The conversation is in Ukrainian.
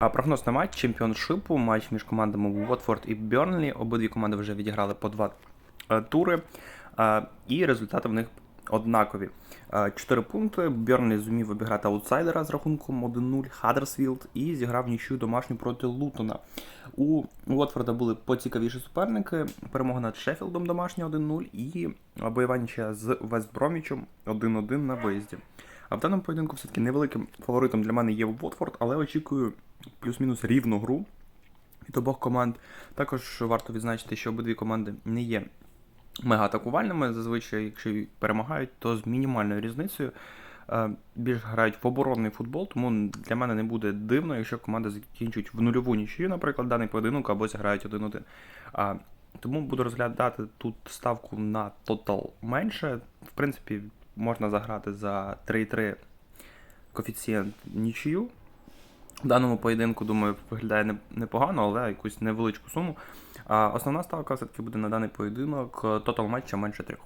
А прогноз на матч чемпіоншипу, матч між командами Уотфорд і Бернлі. Обидві команди вже відіграли по два е, тури, е, і результати в них однакові. Е, Чотири пункти. Бернлі зумів обіграти аутсайдера з рахунком 1-0 Хаддерсфілд і зіграв нічю домашню проти Лутона. У Уотфорда були поцікавіші суперники. Перемога над Шеффілдом домашня 1-0 і бойова нічия з Вестбромічем 1-1 на виїзді. А в даному поєдинку все-таки невеликим фаворитом для мене є Уотфорд, але очікую плюс-мінус рівну гру від обох команд. Також варто відзначити, що обидві команди не є мега атакувальними. Зазвичай, якщо перемагають, то з мінімальною різницею. Е, Більш грають в оборонний футбол, тому для мене не буде дивно, якщо команди закінчують в нульову нічию, наприклад, даний поєдинок або зіграють 1-1. Тому буду розглядати тут ставку на тотал менше. В принципі, можна заграти за 3-3 коефіцієнт нічию. В даному поєдинку, думаю, виглядає непогано, але якусь невеличку суму. А основна ставка все-таки буде на даний поєдинок. Тотал матча менше трьох.